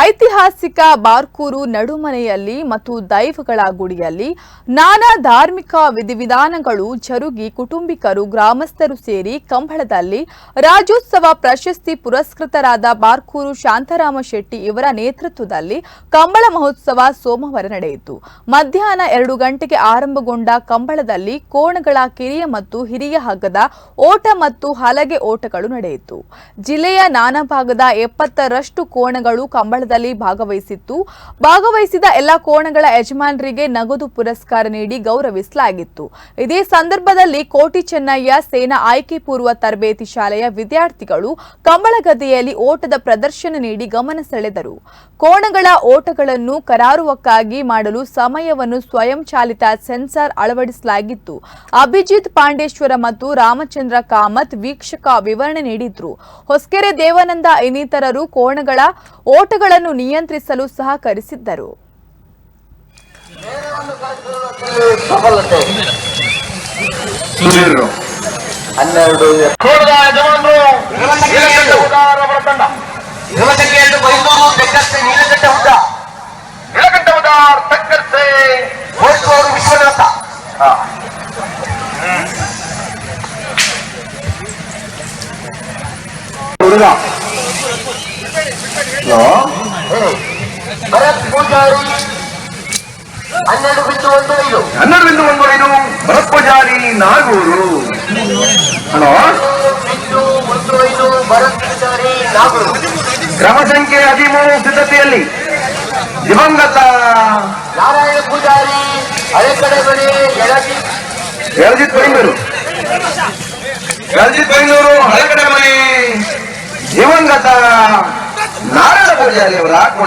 ಐತಿಹಾಸಿಕ ಬಾರ್ಕೂರು ನಡುಮನೆಯಲ್ಲಿ ಮತ್ತು ದೈವಗಳ ಗುಡಿಯಲ್ಲಿ ನಾನಾ ಧಾರ್ಮಿಕ ವಿಧಿವಿಧಾನಗಳು ಜರುಗಿ ಕುಟುಂಬಿಕರು ಗ್ರಾಮಸ್ಥರು ಸೇರಿ ಕಂಬಳದಲ್ಲಿ ರಾಜ್ಯೋತ್ಸವ ಪ್ರಶಸ್ತಿ ಪುರಸ್ಕೃತರಾದ ಬಾರ್ಕೂರು ಶಾಂತರಾಮ ಶೆಟ್ಟಿ ಇವರ ನೇತೃತ್ವದಲ್ಲಿ ಕಂಬಳ ಮಹೋತ್ಸವ ಸೋಮವಾರ ನಡೆಯಿತು. ಮಧ್ಯಾಹ್ನ ಎರಡು ಗಂಟೆಗೆ ಆರಂಭಗೊಂಡ ಕಂಬಳದಲ್ಲಿ ಕೋಣಗಳ ಕಿರಿಯ ಮತ್ತು ಹಿರಿಯ ಹಗ್ಗದ ಓಟ ಮತ್ತು ಹಲಗೆ ಓಟಗಳು ನಡೆಯಿತು. ಜಿಲ್ಲೆಯ ನಾನಾ ಭಾಗದ ಎಪ್ಪತ್ತರಷ್ಟು ಕೋಣಗಳು ಕಂಬಳದಲ್ಲಿ ಭಾಗವಹಿಸಿತ್ತು. ಭಾಗವಹಿಸಿದ ಎಲ್ಲ ಕೋಣಗಳ ಯಜಮಾನರಿಗೆ ನಗದು ಪುರಸ್ಕಾರ ನೀಡಿ ಗೌರವಿಸಲಾಗಿತ್ತು. ಇದೇ ಸಂದರ್ಭದಲ್ಲಿ ಕೋಟಿ ಚೆನ್ನಯ್ಯ ಸೇನಾ ಆಯ್ಕೆ ಪೂರ್ವ ತರಬೇತಿ ಶಾಲೆಯ ವಿದ್ಯಾರ್ಥಿಗಳು ಕಂಬಳಗದ್ದೆಯಲ್ಲಿ ಓಟದ ಪ್ರದರ್ಶನ ನೀಡಿ ಗಮನ ಸೆಳೆದರು. ಕೋಣಗಳ ಓಟಗಳನ್ನು ಕರಾರುವಕ್ಕಾಗಿ ಮಾಡಲು ಸಮಯವನ್ನು ಸ್ವಯಂಚಾಲಿತ ಸೆನ್ಸಾರ್ ಅಳವಡಿಸಲಾಗಿತ್ತು. ಅಭಿಜಿತ್ ಪಾಂಡೇಶ್ವರ ಮತ್ತು ರಾಮಚಂದ್ರ ಕಾಮತ್ ವೀಕ್ಷಕ ವಿವರಣೆ ನೀಡಿದ್ರು. ಹೊಸಕೆರೆ ದೇವಾನಂದ ಇನ್ನಿತರರು ಕೋಣಗಳ ಓಟಗಳನ್ನು ನಿಯಂತ್ರಿಸಲು ಸಹಕರಿಸಿದ್ದರು. ಹನ್ನೆರಡು ಹುಡುಗ. ಭರತ್ ಪೂಜಾರಿ ಹನ್ನೆರಡು ಬಿಂದು ಒಂದು ಐದು ಹನ್ನೆರಡು ಬಿಂದು ಒಂದು ಐದು ಭರತ್ ಪೂಜಾರಿ ನಾಗೂರು. ಹಲೋ? ಬಿಂದು ಒಂದು ಐದು ಭರತ್ ಪೂಜಾರಿ ನಾಗೂರು ಕ್ರಮ ಸಂಖ್ಯೆ ಹದಿಮೂರು ಸಿದ್ಧತೆಯಲ್ಲಿ. ದಿವಂಗತ. ನಾರಾಯಣ ಪೂಜಾರಿ ಹಳೆ ಕಡೆ ಬಳಿ ಎಳಜಿತ್ ಎಳಜಿತ್ ಬೈಂದೂರು ಹಳೆ ಬೈಂದೂರು ಹಳಕಡೆ ಮನೆ. ದಿವಂಗತ. ನಾರಾಯಣ ಪೂಜಾರಿ ಅವರ ಕೋಣ